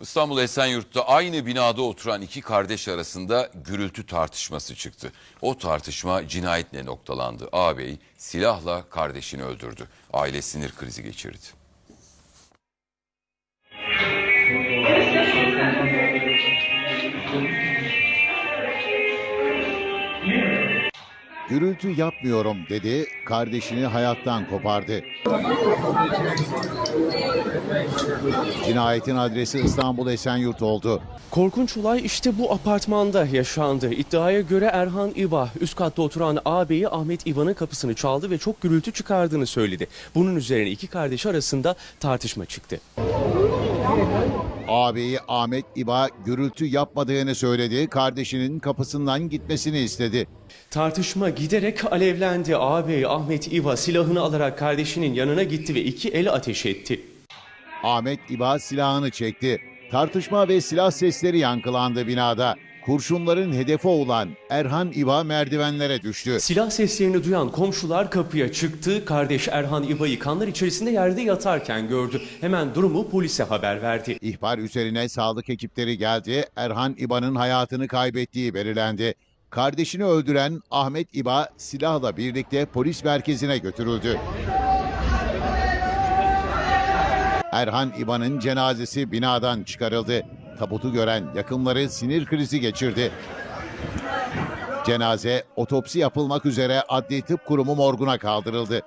İstanbul Esenyurt'ta aynı binada oturan iki kardeş arasında gürültü tartışması çıktı. O tartışma cinayetle noktalandı. Ağabey silahla kardeşini öldürdü. Aile sinir krizi geçirdi. Gürültü yapmıyorum dedi, kardeşini hayattan kopardı. Cinayetin adresi İstanbul Esenyurt oldu. Korkunç olay işte bu apartmanda yaşandı. İddiaya göre Erhan İba üst katta oturan ağabeyi Ahmet İba'nın kapısını çaldı ve çok gürültü çıkardığını söyledi. Bunun üzerine iki kardeş arasında tartışma çıktı. Ağabeyi Ahmet İba gürültü yapmadığını söyledi, kardeşinin kapısından gitmesini istedi. Tartışma giderek alevlendi. Ağabey Ahmet İba silahını alarak kardeşinin yanına gitti ve iki el ateş etti. Ahmet İba silahını çekti. Tartışma ve silah sesleri yankılandı binada. Kurşunların hedefi olan Erhan İba merdivenlere düştü. Silah seslerini duyan komşular kapıya çıktı. Kardeş Erhan İba'yı kanlar içerisinde yerde yatarken gördü. Hemen durumu polise haber verdi. İhbar üzerine sağlık ekipleri geldi. Erhan İba'nın hayatını kaybettiği belirlendi. Kardeşini öldüren Ahmet İba silahla birlikte polis merkezine götürüldü. Erhan İba'nın cenazesi binadan çıkarıldı. Tabutu gören yakınları sinir krizi geçirdi. Cenaze otopsi yapılmak üzere Adli Tıp Kurumu morguna kaldırıldı.